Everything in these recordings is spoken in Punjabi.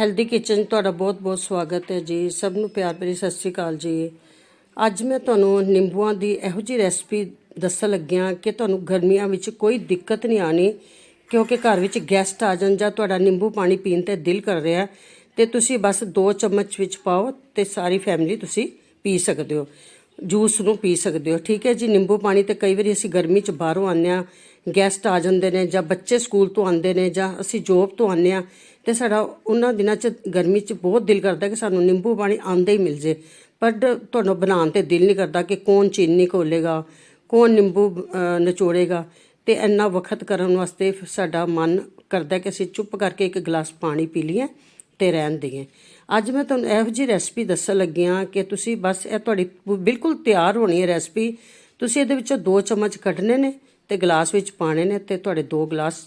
ਹੈਲਦੀ ਕਿਚਨ ਤੁਹਾਡਾ ਬਹੁਤ-ਬਹੁਤ ਸਵਾਗਤ ਹੈ ਜੀ। ਸਭ ਨੂੰ ਪਿਆਰ ਭਰੀ ਸਤਿ ਸ੍ਰੀ ਅਕਾਲ ਜੀ। ਅੱਜ ਮੈਂ ਤੁਹਾਨੂੰ ਨਿੰਬੂਆਂ ਦੀ ਇਹੋ ਜਿਹੀ ਰੈਸਪੀ ਦੱਸਣ ਲੱਗਿਆ ਕਿ ਤੁਹਾਨੂੰ ਗਰਮੀਆਂ ਵਿੱਚ ਕੋਈ ਦਿੱਕਤ ਨਹੀਂ ਆਣੀ ਕਿਉਂਕਿ ਘਰ ਵਿੱਚ ਗੈਸਟ ਆ ਜਾਣ ਜਾਂ ਤੁਹਾਡਾ ਨਿੰਬੂ ਪਾਣੀ ਪੀਣ ਤੇ ਦਿਲ ਕਰ ਰਿਹਾ ਤੇ ਤੁਸੀਂ ਬਸ 2 ਚਮਚ ਵਿੱਚ ਪਾਓ ਤੇ ਸਾਰੀ ਫੈਮਿਲੀ ਤੁਸੀਂ ਪੀ ਸਕਦੇ ਹੋ। ਜੂਸ ਨੂੰ ਪੀ ਸਕਦੇ ਹੋ। ਠੀਕ ਹੈ ਜੀ, ਨਿੰਬੂ ਪਾਣੀ ਤੇ ਕਈ ਵਾਰੀ ਅਸੀਂ ਗਰਮੀ 'ਚ ਬਾਹਰੋਂ ਆਉਂਦੇ ਹਾਂ ਗੈਸਟ ਆ ਜਾਂਦੇ ਨੇ ਜਾਂ ਬੱਚੇ ਸਕੂਲ ਤੋਂ ਆਉਂਦੇ ਨੇ ਜਾਂ ਅਸੀਂ ਜੋਬ ਤੋਂ ਆਉਂਦੇ ਹਾਂ ਤੇ ਸਾਡਾ ਉਹਨਾਂ ਦਿਨਾਂ 'ਚ ਗਰਮੀ 'ਚ ਬਹੁਤ ਦਿਲ ਕਰਦਾ ਕਿ ਸਾਨੂੰ ਨਿੰਬੂ ਪਾਣੀ ਆਉਂਦਾ ਹੀ ਮਿਲ ਜੇ। ਪਰ ਤੁਹਾਨੂੰ ਬਣਾਉਣ ਤੇ ਦਿਲ ਨਹੀਂ ਕਰਦਾ ਕਿ ਕੌਣ ਚੀਨੀ ਘੋਲੇਗਾ ਕੌਣ ਨਿੰਬੂ ਅਹ, ਨਿਚੋੜੇਗਾ। ਤੇ ਇੰਨਾ ਵਕਤ ਕਰਨ ਵਾਸਤੇ ਸਾਡਾ ਮਨ ਕਰਦਾ ਕਿ ਅਸੀਂ ਚੁੱਪ ਕਰਕੇ ਇੱਕ ਗਲਾਸ ਪਾਣੀ ਪੀ ਲਈਏ ਤੇ ਰਹਿਣ ਦਈਏ। ਅੱਜ ਮੈਂ ਤੁਹਾਨੂੰ ਇਹੋ ਜਿਹੀ ਰੈਸਪੀ ਦੱਸਣ ਲੱਗੀ ਹਾਂ ਕਿ ਤੁਸੀਂ ਬਸ ਇਹ ਤੁਹਾਡੀ ਬਿਲਕੁਲ ਤਿਆਰ ਹੋਣੀ ਹੈ ਰੈਸਪੀ ਤੁਸੀਂ ਇਹਦੇ ਵਿੱਚੋਂ ਦੋ ਚਮਚ ਕੱਢਣੇ ਨੇ। ਤੇ ਗਲਾਸ ਵਿੱਚ ਪਾਣੇ ਨੇ ਤੇ ਤੁਹਾਡੇ ਦੋ ਗਲਾਸ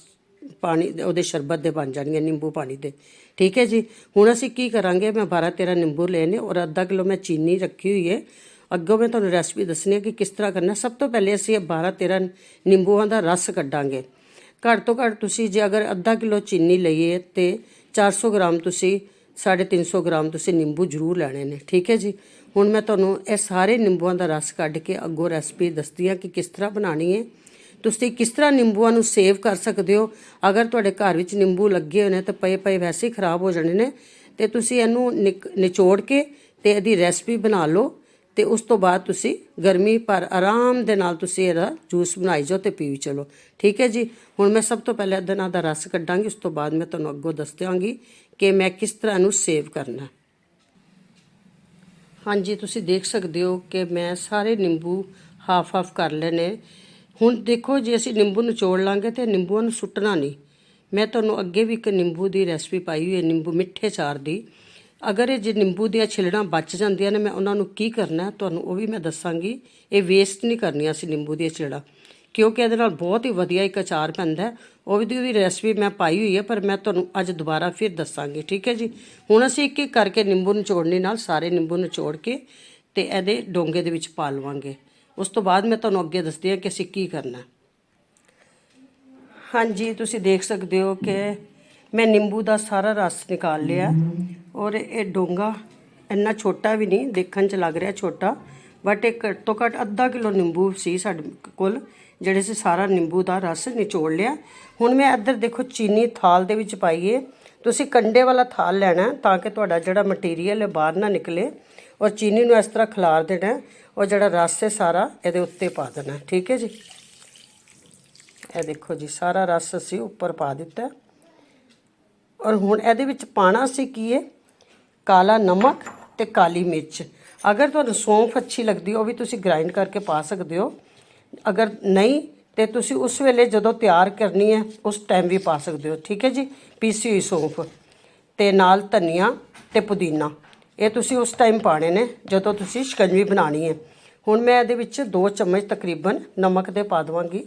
ਪਾਣੀ ਉਹਦੇ ਸ਼ਰਬਤ ਦੇ ਬਣ ਜਾਣਗੇ, ਨਿੰਬੂ ਪਾਣੀ ਦੇ। ਠੀਕ ਹੈ ਜੀ? ਹੁਣ ਅਸੀਂ ਕੀ ਕਰਾਂਗੇ? ਮੈਂ 12 13 ਨਿੰਬੂ ਲਏ ਨੇ ਔਰ ਅੱਧਾ ਕਿਲੋ ਮੈਂ ਚੀਨੀ ਰੱਖੀ ਹੋਈ ਹੈ। ਅੱਗੋਂ ਮੈਂ ਤੁਹਾਨੂੰ ਰੈਸਪੀ ਦੱਸਣੀ ਹੈ ਕਿ ਕਿਸ ਤਰ੍ਹਾਂ ਕਰਨਾ। ਸਭ ਤੋਂ ਪਹਿਲੇ ਅਸੀਂ ਇਹ 12 13 ਨਿੰਬੂਆਂ ਦਾ ਰਸ ਕੱਢਾਂਗੇ। ਘੱਟ ਤੋਂ ਘੱਟ ਤੁਸੀਂ ਜੇ ਅਗਰ ਅੱਧਾ ਕਿਲੋ ਚੀਨੀ ਲਈਏ ਤੇ 400 ਗ੍ਰਾਮ ਤੁਸੀਂ 350 ਗ੍ਰਾਮ ਤੁਸੀਂ ਨਿੰਬੂ ਜ਼ਰੂਰ ਲੈਣੇ ਨੇ। ਠੀਕ ਹੈ ਜੀ? ਹੁਣ ਮੈਂ ਤੁਹਾਨੂੰ ਇਹ ਸਾਰੇ ਨਿੰਬੂਆਂ ਦਾ ਰਸ ਕੱਢ ਕੇ ਅੱਗੋਂ ਰੈਸਪੀ ਦੱਸਦੀ ਹਾਂ ਕਿ ਕਿਸ ਤਰ੍ਹਾਂ ਬਣਾਣੀ ਹੈ। ਤੁਸੀਂ ਕਿਸ ਤਰ੍ਹਾਂ ਨਿੰਬੂਆਂ ਨੂੰ ਸੇਵ ਕਰ ਸਕਦੇ ਹੋ? ਅਗਰ ਤੁਹਾਡੇ ਘਰ ਵਿੱਚ ਨਿੰਬੂ ਲੱਗੇ ਹੋਏ ਨੇ ਤਾਂ ਪਏ ਪਏ ਵੈਸੇ ਹੀ ਖਰਾਬ ਹੋ ਜਾਣੇ ਨੇ। ਤੇ ਤੁਸੀਂ ਇਹਨੂੰ ਨਿਕ- ਨਿਚੋੜ ਕੇ ਤੇ ਇਹਦੀ ਰੈਸਪੀ ਬਣਾ ਲਓ ਤੇ ਉਸ ਤੋਂ ਬਾਅਦ ਤੁਸੀਂ ਗਰਮੀ ਪਰ ਆਰਾਮ ਦੇ ਨਾਲ ਤੁਸੀਂ ਇਹਦਾ ਜੂਸ ਬਣਾਈ ਜਾਓ ਤੇ ਪੀ ਚਲੋ। ਠੀਕ ਹੈ ਜੀ? ਹੁਣ ਮੈਂ ਸਭ ਤੋਂ ਪਹਿਲਾਂ ਇਹਦੇ ਨਾਲ ਦਾ ਰਸ ਕੱਢਾਂਗੀ, ਉਸ ਤੋਂ ਬਾਅਦ ਮੈਂ ਤੁਹਾਨੂੰ ਅੱਗੋਂ ਦੱਸ ਦਿਆਂਗੀ ਕਿ ਮੈਂ ਕਿਸ ਤਰ੍ਹਾਂ ਇਹਨੂੰ ਸੇਵ ਕਰਨਾ। ਹਾਂਜੀ, ਤੁਸੀਂ ਦੇਖ ਸਕਦੇ ਹੋ ਕਿ ਮੈਂ ਸਾਰੇ ਨਿੰਬੂ ਹਾਫ ਹਾਫ ਕਰ ਲਏ ਹੁਣ ਦੇਖੋ ਜੇ ਅਸੀਂ ਨਿੰਬੂ ਨਿਚੋੜ ਲਾਂਗੇ ਤੇ ਨਿੰਬੂਆਂ ਨੂੰ ਸੁੱਟਣਾ ਨਹੀਂ। ਮੈਂ ਤੁਹਾਨੂੰ ਅੱਗੇ ਵੀ ਇੱਕ ਨਿੰਬੂ ਦੀ ਰੈਸਪੀ ਪਾਈ ਹੋਈ ਹੈ, ਨਿੰਬੂ ਮਿੱਠੇ ਚਾਰ ਦੀ। ਅਗਰ ਇਹ ਜੇ ਨਿੰਬੂ ਦੀਆਂ ਛਿਲੜਾਂ ਬਚ ਜਾਂਦੀਆਂ ਨੇ, ਮੈਂ ਉਹਨਾਂ ਨੂੰ ਕੀ ਕਰਨਾ ਤੁਹਾਨੂੰ ਉਹ ਵੀ ਮੈਂ ਦੱਸਾਂਗੀ। ਇਹ ਵੇਸਟ ਨਹੀਂ ਕਰਨੀਆਂ ਅਸੀਂ ਨਿੰਬੂ ਦੀਆਂ ਛਿਲੜਾਂ। ਕਿਉਂਕਿ ਇਹਦੇ ਨਾਲ ਬਹੁਤ ਹੀ ਵਧੀਆ ਇੱਕ ਅਚਾਰ ਪੈਂਦਾ ਉਹ ਵੀ ਦੀ ਰੈਸਪੀ ਮੈਂ ਪਾਈ ਹੋਈ ਹੈ, ਪਰ ਮੈਂ ਤੁਹਾਨੂੰ ਅੱਜ ਦੁਬਾਰਾ ਫਿਰ ਦੱਸਾਂਗੀ, ਠੀਕ ਹੈ ਜੀ? ਹੁਣ ਅਸੀਂ ਇੱਕ ਇੱਕ ਕਰਕੇ ਨਿੰਬੂ ਨਿਚੋੜਨੇ ਨਾਲ ਸਾਰੇ ਨਿੰਬੂ ਨਿਚੋੜ ਕੇ ਤੇ ਇਹਦੇ ਡੋਂਗੇ ਦੇ ਵਿੱਚ ਪਾ ਲਵਾਂਗੇ। ਉਸ ਤੋਂ ਬਾਅਦ ਮੈਂ ਤੁਹਾਨੂੰ ਅੱਗੇ ਦੱਸਦੀ ਹਾਂ ਕਿ ਅਸੀਂ ਕੀ ਕਰਨਾ ਹਾਂਜੀ, ਤੁਸੀਂ ਦੇਖ ਸਕਦੇ ਹੋ ਕਿ ਮੈਂ ਨਿੰਬੂ ਦਾ ਸਾਰਾ ਰਸ ਨਿਕਾਲ ਲਿਆ ਔਰ ਇਹ ਡੋਂਗਾ ਇੰਨਾ ਛੋਟਾ ਵੀ ਨਹੀਂ, ਦੇਖਣ 'ਚ ਲੱਗ ਰਿਹਾ ਛੋਟਾ ਬਟ ਇਹ ਘੱਟ ਤੋਂ ਘੱਟ ਅੱਧਾ ਕਿਲੋ ਨਿੰਬੂ ਸੀ ਸਾਡੇ ਕੋਲ, ਜਿਹੜੇ ਸੀ ਸਾਰਾ ਨਿੰਬੂ ਦਾ ਰਸ ਨਿਚੋੜ ਲਿਆ ਹੁਣ ਮੈਂ ਇੱਧਰ ਦੇਖੋ ਚੀਨੀ ਥਾਲ ਦੇ ਵਿੱਚ ਪਾਈਏ ਤੁਸੀਂ ਕੰਡੇ ਵਾਲਾ ਥਾਲ ਲੈਣਾ ਤਾਂ ਕਿ ਤੁਹਾਡਾ ਜਿਹੜਾ ਮਟੀਰੀਅਲ ਹੈ ਬਾਹਰ ਨਾ ਨਿਕਲੇ। ਔਰ ਚੀਨੀ ਨੂੰ ਇਸ ਤਰ੍ਹਾਂ ਖਿਲਾਰ ਦੇਣਾ ਹੈ ਔਰ ਜਿਹੜਾ ਰਸ ਹੈ ਸਾਰਾ ਇਹਦੇ ਉੱਤੇ ਪਾ ਦੇਣਾ ਠੀਕ ਹੈ ਜੀ? ਇਹ ਦੇਖੋ ਜੀ, ਸਾਰਾ ਰਸ ਅਸੀਂ ਉੱਪਰ ਪਾ ਦਿੱਤਾ ਔਰ ਹੁਣ ਇਹਦੇ ਵਿੱਚ ਪਾਣਾ ਸੀ ਕੀ ਹੈ? ਕਾਲਾ ਨਮਕ ਤੇ ਕਾਲੀ ਮਿਰਚ। ਅਗਰ ਤੁਹਾਨੂੰ ਸੌਂਫ ਅੱਛੀ ਲੱਗਦੀ ਉਹ ਵੀ ਤੁਸੀਂ ਗ੍ਰਾਈਂਡ ਕਰਕੇ ਪਾ ਸਕਦੇ ਹੋ। ਅਗਰ ਨਹੀਂ, ਤੇ ਤੁਸੀਂ ਉਸ ਵੇਲੇ ਜਦੋਂ ਤਿਆਰ ਕਰਨੀ ਹੈ, ਉਸ ਟਾਈਮ ਵੀ ਪਾ ਸਕਦੇ ਹੋ। ਠੀਕ ਹੈ ਜੀ? ਪੀਸੀ ਹੋਈ ਸੌਂਫ ਤੇ ਨਾਲ ਧਨੀਆ ਤੇ ਪੁਦੀਨਾ। ਇਹ ਤੁਸੀਂ ਉਸ ਟਾਈਮ ਪਾਣੇ ਨੇ, ਜਦੋਂ ਤੁਸੀਂ ਸ਼ਿਕੰਜਵੀ ਬਣਾਣੀ ਹੈ। ਹੁਣ ਮੈਂ ਇਹਦੇ ਵਿੱਚ 2 ਚਮਚ ਤਕਰੀਬਨ ਨਮਕ ਦੇ ਪਾ ਦਵਾਂਗੀ।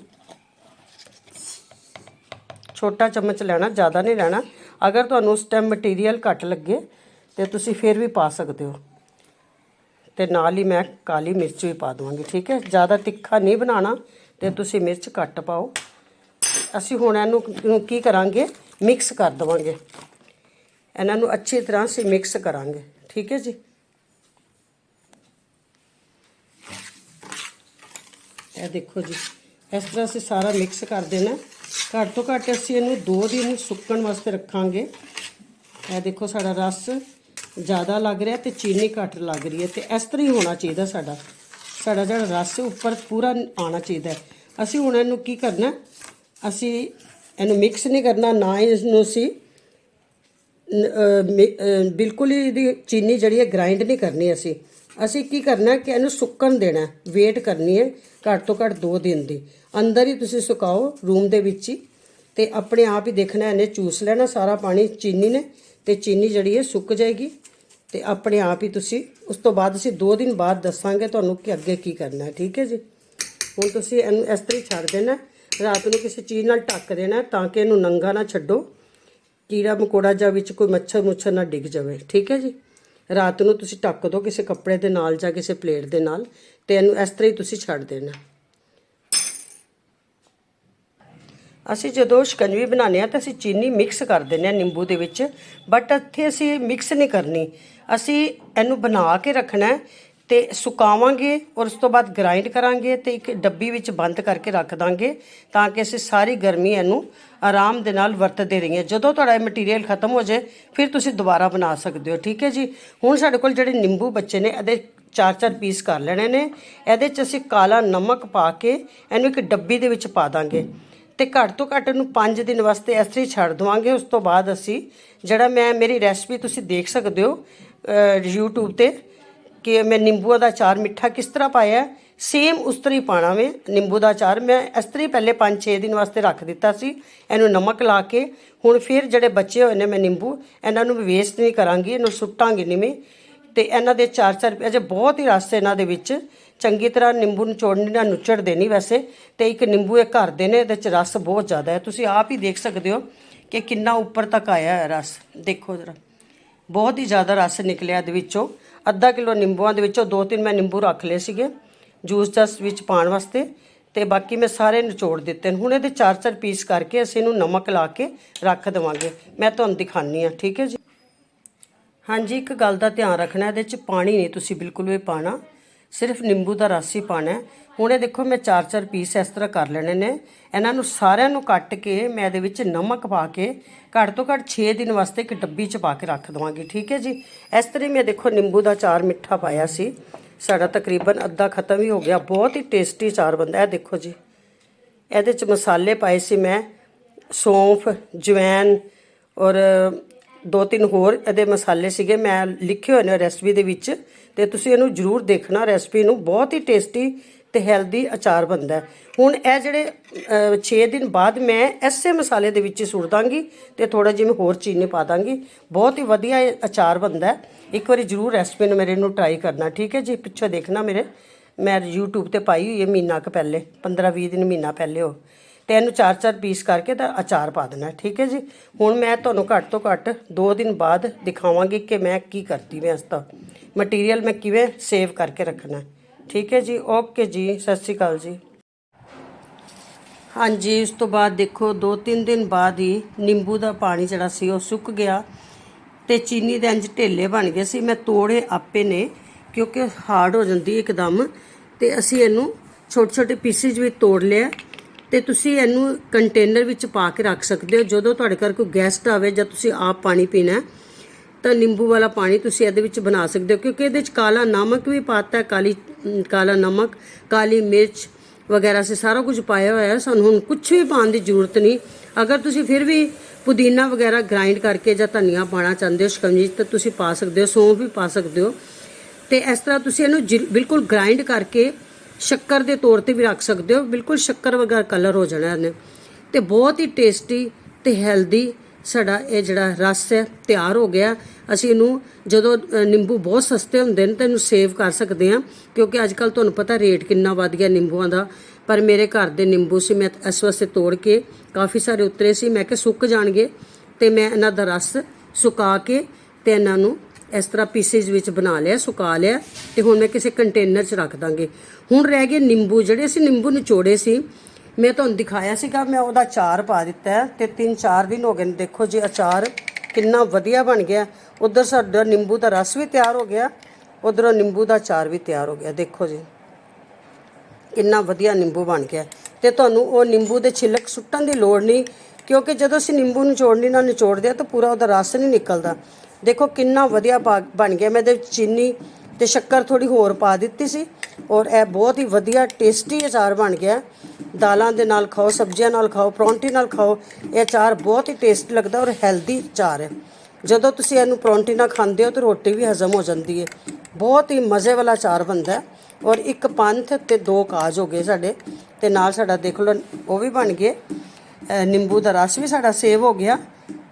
ਛੋਟਾ ਚਮਚ ਲੈਣਾ, ਜ਼ਿਆਦਾ ਨਹੀਂ ਲੈਣਾ। ਅਗਰ ਤੁਹਾਨੂੰ ਉਸ ਟਾਈਮ ਮਟੀਰੀਅਲ ਘੱਟ ਲੱਗੇ, ਤੇ ਤੁਸੀਂ ਫਿਰ ਵੀ ਪਾ ਸਕਦੇ ਹੋ। ਤੇ ਨਾਲ ਹੀ ਮੈਂ ਕਾਲੀ ਮਿਰਚ ਵੀ ਪਾ ਦਵਾਂਗੀ, ਠੀਕ ਹੈ? ਜ਼ਿਆਦਾ ਤਿੱਖਾ ਨਹੀਂ ਬਣਾਉਣਾ, ਤੇ ਤੁਸੀਂ ਮਿਰਚ ਘੱਟ ਪਾਓ। ਅਸੀਂ ਹੁਣ ਇਹਨੂੰ ਕੀ ਕਰਾਂਗੇ? ਮਿਕਸ ਕਰ ਦਵਾਂਗੇ। ਇਹਨਾਂ ਨੂੰ ਅੱਛੀ ਤਰ੍ਹਾਂ ਅਸੀਂ ਮਿਕਸ ਕਰਾਂਗੇ। ਠੀਕ ਹੈ ਜੀ। ਇਹ ਦੇਖੋ ਜੀ, ਇਸ ਤਰ੍ਹਾਂ ਅਸੀਂ ਸਾਰਾ ਮਿਕਸ ਕਰ ਦੇਣਾ। ਘੱਟ ਤੋਂ ਘੱਟ ਅਸੀਂ ਇਹਨੂੰ 2 ਦਿਨ ਸੁੱਕਣ ਵਾਸਤੇ ਰੱਖਾਂਗੇ। ਇਹ ਦੇਖੋ ਸਾਡਾ ਰਸ ਜ਼ਿਆਦਾ ਲੱਗ ਰਿਹਾ ਤੇ ਚੀਨੀ ਘੱਟ ਲੱਗ ਰਹੀ ਹੈ ਤੇ ਇਸ ਤਰ੍ਹਾਂ ਹੀ ਹੋਣਾ ਚਾਹੀਦਾ ਸਾਡਾ। ਸਾਡਾ ਜਿਹੜਾ ਰਸ ਉੱਪਰ ਪੂਰਾ ਆਉਣਾ ਚਾਹੀਦਾ ਅਸੀਂ ਹੁਣ ਇਹਨੂੰ ਕੀ ਕਰਨਾ, ਅਸੀਂ ਇਹਨੂੰ ਮਿਕਸ ਨਹੀਂ ਕਰਨਾ, ਨਾ ਹੀ ਇਸਨੂੰ ਅਸੀਂ ਬਿਲਕੁਲ ਹੀ ਇਹਦੀ ਚੀਨੀ ਜਿਹੜੀ ਹੈ ਗ੍ਰਾਈਂਡ ਨਹੀਂ ਕਰਨੀ ਅਸੀਂ। ਅਸੀਂ ਕੀ ਕਰਨਾ ਕਿ ਇਹਨੂੰ ਸੁੱਕਣ ਦੇਣਾ ਵੇਟ ਕਰਨੀ ਹੈ ਘੱਟ ਤੋਂ ਘੱਟ 2 ਦਿਨ ਦੀ। ਅੰਦਰ ਹੀ ਤੁਸੀਂ ਸੁਕਾਓ ਰੂਮ ਦੇ ਵਿੱਚ ਹੀ ਤੇ ਆਪਣੇ ਆਪ ਹੀ ਦੇਖਣਾ ਇਹਨੇ ਚੂਸ ਲੈਣਾ ਸਾਰਾ ਪਾਣੀ ਚੀਨੀ ਨੇ ਤੇ ਚੀਨੀ ਜਿਹੜੀ ਹੈ ਸੁੱਕ ਜਾਏਗੀ ਤੇ ਆਪਣੇ ਆਪ ਹੀ ਤੁਸੀਂ ਉਸ ਤੋਂ ਬਾਅਦ ਅਸੀਂ 2 ਦਿਨ ਬਾਅਦ ਦੱਸਾਂਗੇ ਤੁਹਾਨੂੰ ਕਿ ਅੱਗੇ ਕੀ ਕਰਨਾ ਹੈ, ਠੀਕ ਹੈ ਜੀ? ਹੁਣ ਤੁਸੀਂ ਇਹਨੂੰ ਇਸ ਤਰ੍ਹਾਂ ਹੀ ਛੱਡ ਦੇਣਾ ਰਾਤ ਨੂੰ ਕਿਸੇ ਚੀਜ਼ ਨਾਲ ਢੱਕ ਦੇਣਾ ਤਾਂ ਕਿ ਇਹਨੂੰ ਨੰਗਾ ਨਾ ਛੱਡੋ। ਕੀੜਾ ਮਕੋੜਾ ਜਾਂ ਵਿੱਚ ਕੋਈ ਮੱਛਰ ਮੁੱਛਰ ਨਾ ਡਿੱਗ ਜਾਵੇ। ਠੀਕ ਹੈ ਜੀ? ਰਾਤ ਨੂੰ ਤੁਸੀਂ ਢੱਕ ਦਿਓ ਕਿਸੇ ਕੱਪੜੇ ਦੇ ਨਾਲ ਜਾਂ ਕਿਸੇ ਪਲੇਟ ਦੇ ਨਾਲ ਤੇ ਇਹਨੂੰ ਇਸ ਤਰ੍ਹਾਂ ਹੀ ਤੁਸੀਂ ਛੱਡ ਦੇਣਾ। ਅਸੀਂ ਜਦੋਂ ਸ਼ਿਕੰਜਵੀ ਬਣਾਉਂਦੇ ਆ ਤਾਂ ਅਸੀਂ ਚੀਨੀ ਮਿਕਸ ਕਰ ਦਿੰਦੇ ਆ ਨਿੰਬੂ ਦੇ ਵਿੱਚ ਬਟ ਇੱਥੇ ਅਸੀਂ ਮਿਕਸ ਨਹੀਂ ਕਰਨੀ। ਅਸੀਂ ਇਹਨੂੰ ਬਣਾ ਕੇ ਰੱਖਣਾ ਤੇ ਸੁਕਾਵਾਂਗੇ ਔਰ ਉਸ ਤੋਂ ਬਾਅਦ ਗ੍ਰਾਈਂਡ ਕਰਾਂਗੇ ਤੇ ਇੱਕ ਡੱਬੀ ਵਿੱਚ ਬੰਦ ਕਰਕੇ ਰੱਖ ਦਾਂਗੇ ਤਾਂ ਕਿ ਅਸੀਂ ਸਾਰੀ ਗਰਮੀ ਇਹਨੂੰ ਆਰਾਮ ਦੇ ਨਾਲ ਵਰਤਦੇ ਰਹੀਏ। ਜਦੋਂ ਤੁਹਾਡਾ ਇਹ ਮਟੀਰੀਅਲ ਖਤਮ ਹੋ ਜਾਏ, ਫਿਰ ਤੁਸੀਂ ਦੁਬਾਰਾ ਬਣਾ ਸਕਦੇ ਹੋ, ਠੀਕ ਹੈ ਜੀ? ਹੁਣ ਸਾਡੇ ਕੋਲ ਜਿਹੜੇ ਨਿੰਬੂ ਬੱਚੇ ਨੇ, ਇਹਦੇ ਚਾਰ ਚਾਰ ਪੀਸ ਕਰ ਲੈਣੇ ਨੇ। ਇਹਦੇ 'ਚ ਅਸੀਂ ਕਾਲਾ ਨਮਕ ਪਾ ਕੇ ਇਹਨੂੰ ਇੱਕ ਡੱਬੀ ਦੇ ਵਿੱਚ ਪਾ ਦਾਂਗੇ। ਤੇ ਘੱਟ ਤੋਂ ਘੱਟ ਇਹਨੂੰ 5 ਦਿਨ ਵਾਸਤੇ ਇਸ ਤਰ੍ਹਾਂ ਛੱਡ ਦਵਾਂਗੇ। ਉਸ ਤੋਂ ਬਾਅਦ ਅਸੀਂ ਜਿਹੜਾ ਮੈਂ, ਮੇਰੀ ਰੈਸਪੀ ਤੁਸੀਂ ਦੇਖ ਸਕਦੇ ਹੋ, ਅਹ YouTube ਤੇ ਕਿ ਮੈਂ ਨਿੰਬੂ ਦਾ ਅਚਾਰ ਮਿੱਠਾ ਕਿਸ ਤਰ੍ਹਾਂ ਪਾਇਆ? ਸੇਮ ਉਸ ਤਰ੍ਹਾਂ ਹੀ ਪਾਣਾ ਵੇ, ਨਿੰਬੂ ਦਾ ਅਚਾਰ। ਮੈਂ ਇਸ ਤਰ੍ਹਾਂ ਹੀ ਪਹਿਲੇ 5-6 ਦਿਨ ਵਾਸਤੇ ਰੱਖ ਦਿੱਤਾ ਸੀ। ਇਹਨੂੰ ਨਮਕ ਲਾ ਕੇ, ਹੁਣ ਫਿਰ ਜਿਹੜੇ ਬੱਚੇ ਹੋਏ ਨੇ ਮੈਂ ਨਿੰਬੂ, ਇਹਨਾਂ ਨੂੰ ਵੇਸਟ ਨਹੀਂ ਕਰਾਂਗੀ, ਇਹਨੂੰ ਸੁੱਟਾਂਗੀ ਨਹੀਂ ਮੈਂ। ਤੇ ਇਹਨਾਂ ਦੇ ਚਾਰ ਚਾਰ ਅਜੇ ਬਹੁਤ ਹੀ ਰਸ ਇਹਨਾਂ ਦੇ ਵਿੱਚ। ਚੰਗੀ ਤਰ੍ਹਾਂ ਨਿੰਬੂ ਨਿਚੋੜਨੀ ਨਾਲ ਨੁੱਚੜਦੇ ਨਹੀਂ ਵੈਸੇ। ਤੇ ਇੱਕ ਨਿੰਬੂ ਇਹ ਘਰ ਦੇ ਨੇ, ਇਹਦੇ ਚ ਰਸ ਬਹੁਤ ਜ਼ਿਆਦਾ ਹੈ। ਤੁਸੀਂ ਆਪ ਹੀ ਦੇਖ ਸਕਦੇ ਹੋ ਕਿ ਕਿੰਨਾ ਉੱਪਰ ਤੱਕ ਆਇਆ ਹੈ ਰਸ। ਦੇਖੋ ਜਰਾ। ਬਹੁਤ ਹੀ ਜ਼ਿਆਦਾ ਰਸ ਨਿਕਲਿਆ ਇਹਦੇ ਵਿੱਚੋਂ। ਅੱਧਾ ਕਿਲੋ ਨਿੰਬੂਆਂ ਦੇ ਵਿੱਚੋਂ ਦੋ ਤਿੰਨ ਮੈਂ ਨਿੰਬੂ ਰੱਖ ਲਏ ਸੀਗੇ, ਜੂਸ ਜਸ ਵਿੱਚ ਪਾਉਣ ਵਾਸਤੇ, ਤੇ ਬਾਕੀ ਮੈਂ ਸਾਰੇ ਨਿਚੋੜ ਦਿੱਤੇ ਨੇ। ਹੁਣ ਇਹਦੇ ਚਾਰ ਚਾਰ ਪੀਸ ਕਰਕੇ ਅਸੀਂ ਇਹਨੂੰ ਨਮਕ ਲਾ ਕੇ ਰੱਖ ਦੇਵਾਂਗੇ। ਮੈਂ ਤੁਹਾਨੂੰ ਦਿਖਾਣੀ ਆ ਠੀਕ ਹੈ ਜੀ? ਹਾਂਜੀ, ਇੱਕ ਗੱਲ ਦਾ ਧਿਆਨ ਰੱਖਣਾ, ਇਹਦੇ ਚ ਪਾਣੀ ਨਹੀਂ ਤੁਸੀਂ ਬਿਲਕੁਲ ਵੀ ਪਾਣਾ ਸਿਰਫ ਨਿੰਬੂ ਦਾ ਰਸ ਹੀ ਪਾਣਾ ਹੁਣ ਇਹ ਦੇਖੋ, ਮੈਂ ਚਾਰ ਚਾਰ ਪੀਸ ਇਸ ਤਰ੍ਹਾਂ ਕਰ ਲੈਣੇ ਨੇ। ਇਹਨਾਂ ਨੂੰ ਸਾਰਿਆਂ ਨੂੰ ਕੱਟ ਕੇ ਮੈਂ ਇਹਦੇ ਵਿੱਚ ਨਮਕ ਪਾ ਕੇ ਘੱਟ ਤੋਂ ਘੱਟ 6 ਦਿਨ ਵਾਸਤੇ ਇੱਕ ਡੱਬੀ ਚ ਪਾ ਕੇ ਰੱਖ ਦਵਾਂਗੀ, ਠੀਕ ਹੈ ਜੀ? ਇਸ ਤਰ੍ਹਾਂ ਹੀ ਮੈਂ ਦੇਖੋ, ਨਿੰਬੂ ਦਾ ਚਾਰ ਮਿੱਠਾ ਪਾਇਆ ਸੀ। ਸਾਡਾ ਤਕਰੀਬਨ ਅੱਧਾ ਖਤਮ ਹੀ ਹੋ ਗਿਆ। ਬਹੁਤ ਹੀ ਟੇਸਟੀ ਚਾਰ ਬੰਦਾ, ਇਹ ਦੇਖੋ ਜੀ। ਇਹਦੇ ਚ ਮਸਾਲੇ ਪਾਏ ਸੀ ਮੈਂ, ਸੌਂਫ ਜਵੈਨ ਔਰ ਦੋ ਤਿੰਨ ਹੋਰ ਇਹਦੇ ਮਸਾਲੇ ਸੀਗੇ, ਮੈਂ ਲਿਖੇ ਹੋਏ ਨੇ ਰੈਸਪੀ ਦੇ ਵਿੱਚ ਤੇ ਤੁਸੀਂ ਇਹਨੂੰ ਜਰੂਰ ਦੇਖਣਾ, ਰੈਸਪੀ ਨੂੰ ਬਹੁਤ ਹੀ ਟੇਸਟੀ ਤੇ ਹੈਲਦੀ ਅਚਾਰ ਬਣਦਾ ਹੁਣ ਇਹ ਜਿਹੜੇ 6 ਦਿਨ ਬਾਅਦ ਮੈਂ ਐਸੇ ਮਸਾਲੇ ਦੇ ਵਿੱਚ ਸੁੱਟ ਦਾਂਗੀ ਤੇ ਥੋੜਾ ਜਿਹਾ ਮੈਂ ਹੋਰ ਚੀਨੀ ਪਾ ਦਾਂਗੀ। ਬਹੁਤ ਹੀ ਵਧੀਆ ਅਚਾਰ ਬਣਦਾ ਇੱਕ ਵਾਰੀ ਜਰੂਰ ਰੈਸਪੀ ਨੂੰ ਮੇਰੇ ਨੂੰ ਟਰਾਈ ਕਰਨਾ, ਠੀਕ ਹੈ ਜੀ? ਪਿੱਛੇ ਦੇਖਣਾ ਮੇਰੇ, ਮੈਂ YouTube ਤੇ ਪਾਈ ਹੋਈ ਹੈ ਮਹੀਨਾ ਕੁ ਪਹਿਲੇ 15-20 ਦਿਨ ਮਹੀਨਾ ਪਹਿਲੇ ਹੋ ਤੇ ਇਹਨੂੰ ਚਾਰ ਚਾਰ ਪੀਸ ਕਰਕੇ ਤਾਂ ਅਚਾਰ ਪਾ ਦੇਣਾ, ਠੀਕ ਹੈ ਜੀ? ਹੁਣ ਮੈਂ ਤੁਹਾਨੂੰ ਘੱਟ ਤੋਂ ਘੱਟ 2 ਦਿਨ ਬਾਅਦ ਦਿਖਾਵਾਂਗੀ ਕਿ ਮੈਂ ਕੀ ਕਰਦੀ ਮੈਂ ਇਸ ਦਾ ਮਟੀਰੀਅਲ ਮੈਂ ਕਿਵੇਂ ਸੇਵ ਕਰਕੇ ਰੱਖਣਾ, ਠੀਕ ਹੈ ਜੀ? ਓਕੇ ਜੀ, ਸਤਿ ਸ਼੍ਰੀ ਅਕਾਲ ਜੀ। ਹਾਂਜੀ ਉਸ ਤੋਂ ਬਾਅਦ ਦੇਖੋ 2-3 ਦਿਨ ਬਾਅਦ ਹੀ ਨਿੰਬੂ ਦਾ ਪਾਣੀ ਜਿਹੜਾ ਸੀ ਉਹ ਸੁੱਕ ਗਿਆ ਤੇ ਚੀਨੀ ਦੇ ਇੰਜ ਢੇਲੇ ਬਣ ਗਏ ਸੀ। ਮੈਂ ਤੋੜੇ ਆਪੇ ਨੇ, ਕਿਉਂਕਿ ਹਾਰਡ ਹੋ ਜਾਂਦੀ ਇੱਕਦਮ ਤੇ ਅਸੀਂ ਇਹਨੂੰ ਛੋਟੇ ਛੋਟੇ ਪੀਸਿਸ ਵਿੱਚ ਤੋੜ ਲਿਆ। ਤੇ ਤੁਸੀਂ ਇਹਨੂੰ ਕੰਟੇਨਰ ਵਿੱਚ ਪਾ ਕੇ ਰੱਖ ਸਕਦੇ ਹੋ। ਜਦੋਂ ਤੁਹਾਡੇ ਘਰ ਕੋਈ ਗੈਸਟ ਆਵੇ ਜਾਂ ਤੁਸੀਂ ਆਪ ਪਾਣੀ ਪੀਣਾ ਤਾਂ ਨਿੰਬੂ ਵਾਲਾ ਪਾਣੀ ਤੁਸੀਂ ਇਹਦੇ ਵਿੱਚ ਬਣਾ ਸਕਦੇ ਹੋ। ਕਿਉਂਕਿ ਇਹਦੇ ਵਿੱਚ ਕਾਲਾ ਨਮਕ ਵੀ ਪਾਤਾ ਕਾਲੀ ਕਾਲਾ ਨਮਕ, ਕਾਲੀ ਮਿਰਚ ਵਗੈਰਾ ਸੇ ਸਾਰਾ ਕੁਝ ਪਾਇਆ ਹੋਇਆ ਹੈ। ਸਾਨੂੰ ਹੁਣ ਕੁਝ ਵੀ ਪਾਉਣ ਦੀ ਜ਼ਰੂਰਤ ਨਹੀਂ। ਅਗਰ ਤੁਸੀਂ ਫਿਰ ਵੀ ਪੁਦੀਨਾ ਵਗੈਰਾ ਗ੍ਰਾਈਂਡ ਕਰਕੇ ਜਾਂ ਧਨੀਆ ਪਾਣਾ ਚਾਹੁੰਦੇ ਹੋ ਸ਼ਿਕੰਜੀ ਤਾਂ ਤੁਸੀਂ ਪਾ ਸਕਦੇ ਹੋ, ਸੌਂਫ ਵੀ ਪਾ ਸਕਦੇ ਹੋ। ਤੇ ਇਸ ਤਰ੍ਹਾਂ ਤੁਸੀਂ ਇਹਨੂੰ ਜਿ- ਬਿਲਕੁਲ ਗ੍ਰਾਈਂਡ ਕਰਕੇ ਸ਼ੱਕਰ ਦੇ ਤੌਰ ਤੇ ਵੀ ਰੱਖ ਸਕਦੇ ਹੋ। ਬਿਲਕੁਲ ਸ਼ੱਕਰ ਵਗੈਰਾ ਕਲਰ ਹੋ ਜਾਣਾ ਇਹਨੇ। ਤੇ ਬਹੁਤ ਹੀ ਟੇਸਟੀ ਤੇ ਹੈਲਦੀ ਸਾਡਾ ਇਹ ਜਿਹੜਾ ਰਸ ਹੈ, ਤਿਆਰ ਹੋ ਗਿਆ। ਅਸੀਂ ਇਹਨੂੰ ਜਦੋਂ ਨਿੰਬੂ ਬਹੁਤ ਸਸਤੇ ਹੁੰਦੇ ਨੇ ਤਾਂ ਇਹਨੂੰ ਸੇਵ ਕਰ ਸਕਦੇ ਹਾਂ। ਕਿਉਂਕਿ ਅੱਜ ਕੱਲ ਤੁਹਾਨੂੰ ਪਤਾ ਰੇਟ ਕਿੰਨਾ ਵੱਧ ਗਿਆ ਨਿੰਬੂਆਂ ਦਾ। ਪਰ ਮੇਰੇ ਘਰ ਦੇ ਨਿੰਬੂ ਸੀ, ਮੈਂ ਇਸ ਵਾਸਤੇ ਤੋੜ ਕੇ ਕਾਫੀ ਸਾਰੇ ਉਤਰੇ ਸੀ। ਮੈਂ ਕਿ ਸੁੱਕ ਜਾਣਗੇ ਤੇ ਮੈਂ ਇਹਨਾਂ ਦਾ ਰਸ ਸੁਕਾ ਕੇ ਤੇ ਇਹਨਾਂ ਨੂੰ ਇਸ ਤਰ੍ਹਾਂ ਪੀਸਿਸ ਵਿੱਚ ਬਣਾ ਲਿਆ, ਸੁਕਾ ਲਿਆ ਤੇ ਹੁਣ ਮੈਂ ਕਿਸੇ ਕੰਟੇਨਰ 'ਚ ਰੱਖ ਦਾਂਗੇ। ਹੁਣ ਰਹਿ ਗਏ ਨਿੰਬੂ, ਜਿਹੜੇ ਅਸੀਂ ਨਿੰਬੂ ਨਿਚੋੜੇ ਸੀ, ਮੈਂ ਤੁਹਾਨੂੰ ਦਿਖਾਇਆ ਸੀਗਾ, ਮੈਂ ਉਹਦਾ ਅਚਾਰ ਪਾ ਦਿੱਤਾ ਹੈ ਤੇ 3-4 ਦਿਨ ਹੋ ਗਏ ਨੇ, ਦੇਖੋ ਜੀ ਅਚਾਰ ਕਿੰਨਾ ਵਧੀਆ ਬਣ ਗਿਆ। ਉਧਰ ਸਾਡਾ ਨਿੰਬੂ ਦਾ ਰਸ ਵੀ ਤਿਆਰ ਹੋ ਗਿਆ, ਉਧਰੋਂ ਨਿੰਬੂ ਦਾ ਅਚਾਰ ਵੀ ਤਿਆਰ ਹੋ ਗਿਆ, ਦੇਖੋ ਜੀ। ਕਿੰਨਾ ਵਧੀਆ ਨਿੰਬੂ ਬਣ ਗਿਆ। ਤੇ ਤੁਹਾਨੂੰ ਉਹ ਨਿੰਬੂ ਦੇ ਛਿਲਕ ਸੁੱਟਣ ਦੀ ਲੋੜ ਨਹੀਂ, ਕਿਉਂਕਿ ਜਦੋਂ ਅਸੀਂ ਨਿੰਬੂ ਨਿਚੋੜਨੀ ਨਾਲ ਨਿਚੋੜਦੇ ਆ ਤਾਂ ਪੂਰਾ ਉਹਦਾ ਰਸ ਨਹੀਂ ਨਿਕਲਦਾ। ਦੇਖੋ ਕਿੰਨਾ ਵਧੀਆ ਪਾ- ਬਣ ਗਿਆ। ਮੈਂ ਇਹਦੇ ਵਿੱਚ ਚੀਨੀ ਤੇ ਸ਼ੱਕਰ ਥੋੜੀ ਹੋਰ ਪਾ ਦਿੱਤੀ ਸੀ ਔਰ ਇਹ ਬਹੁਤ ਹੀ ਵਧੀਆ ਟੇਸਟੀ ਅਚਾਰ ਬਣ ਗਿਆ। ਦਾਲਾਂ ਦੇ ਨਾਲ ਖਾਓ, ਸਬਜ਼ੀਆਂ ਨਾਲ ਖਾਓ, ਪਰੌਂਠੀ ਨਾਲ ਖਾਓ, ਇਹ ਅਚਾਰ ਬਹੁਤ ਹੀ ਟੇਸਟੀ ਲੱਗਦਾ ਔਰ ਹੈਲਦੀ ਅਚਾਰ ਹੈ। ਜਦੋਂ ਤੁਸੀਂ ਇਹਨੂੰ ਪਰੌਂਠੀ ਨਾਲ ਖਾਂਦੇ ਹੋ ਤਾਂ ਰੋਟੀ ਵੀ ਹਜ਼ਮ ਹੋ ਜਾਂਦੀ ਹੈ। ਬਹੁਤ ਹੀ ਮਜ਼ੇ ਵਾਲਾ ਅਚਾਰ ਬਣਦਾ ਔਰ ਇੱਕ ਪੰਥ ਤੇ ਦੋ ਕਾਜ ਹੋ ਗਏ ਸਾਡੇ ਤੇ ਨਾਲ ਸਾਡਾ ਦੇਖ ਲਓ, ਉਹ ਵੀ ਬਣ ਗਏ। ਨਿੰਬੂ ਦਾ ਰਸ ਵੀ ਸਾਡਾ ਸੇਵ ਹੋ ਗਿਆ।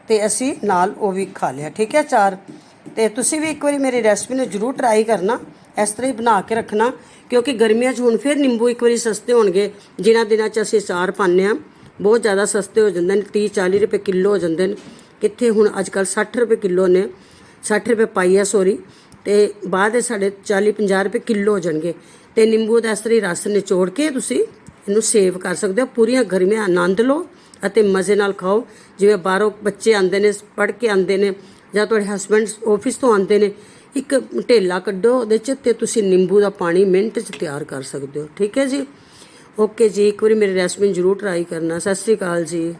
ਤੇ ਅਸੀਂ ਨਾਲ ਉਹ ਵੀ ਖਾ ਲਿਆ, ਠੀਕ ਹੈ ਚਾਰ? ਤੇ ਤੁਸੀਂ ਵੀ ਇੱਕ ਵਾਰੀ ਮੇਰੀ ਰੈਸਪੀ ਨੂੰ ਜਰੂਰ ਟਰਾਈ ਕਰਨਾ, ਇਸ ਤਰ੍ਹਾਂ ਹੀ ਬਣਾ ਕੇ ਰੱਖਣਾ, ਕਿਉਂਕਿ ਗਰਮੀਆਂ 'ਚ ਹੁਣ ਫਿਰ ਨਿੰਬੂ ਇੱਕ ਵਾਰੀ ਸਸਤੇ ਹੋਣਗੇ, ਜਿਨ੍ਹਾਂ ਦਿਨਾਂ 'ਚ ਅਸੀਂ ਚਾਰ ਪਾਉਂਦੇ ਹਾਂ, ਬਹੁਤ ਜ਼ਿਆਦਾ ਸਸਤੇ ਹੋ ਜਾਂਦੇ ਨੇ 30 40 ਰੁਪਏ ਕਿਲੋ ਹੋ ਜਾਂਦੇ ਨੇ, ਕਿੱਥੇ ਹੁਣ ਅੱਜ ਕੱਲ 60 ਰੁਪਏ ਕਿਲੋ ਨੇ 60 ਰੁਪਏ ਪਾਈ ਆ ਸੋਰੀ ਤੇ ਬਾਅਦ ਦੇ ਸਾਡੇ 40 50 ਰੁਪਏ ਕਿਲੋ ਹੋ ਜਾਣਗੇ, ਤੇ ਨਿੰਬੂ ਦਾ ਇਸ ਤਰ੍ਹਾਂ ਹੀ ਰਸ ਨਿਚੋੜ ਕੇ ਤੁਸੀਂ ਇਹਨੂੰ ਸੇਵ ਕਰ ਸਕਦੇ ਹੋ, ਪੂਰੀਆਂ ਗਰਮੀਆਂ ਆਨੰਦ ਲਓ ਅਤੇ ਮਜ਼ੇ ਨਾਲ ਖਾਓ। ਜਿਵੇਂ ਬਾਹਰੋਂ ਬੱਚੇ ਆਉਂਦੇ ਨੇ, ਪੜ੍ਹ ਕੇ ਆਉਂਦੇ ਨੇ ਜਾਂ ਤੁਹਾਡੇ ਹਸਬੰਡ ਆਫਿਸ ਤੋਂ ਆਉਂਦੇ ਨੇ, ਇੱਕ ਢੇਲਾ ਕੱਢੋ ਉਹਦੇ ਚ ਤੇ ਤੁਸੀਂ ਨਿੰਬੂ ਦਾ ਪਾਣੀ ਮਿੰਟ ਚ ਤਿਆਰ ਕਰ ਸਕਦੇ ਹੋ। ਠੀਕ ਹੈ ਜੀ? ਓਕੇ ਜੀ, ਇੱਕ ਵਾਰੀ ਮੇਰੀ ਰੈਸਪੀ ਜ਼ਰੂਰ ਟਰਾਈ ਕਰਨਾ। ਸਤਿ ਸ਼੍ਰੀ ਅਕਾਲ ਜੀ।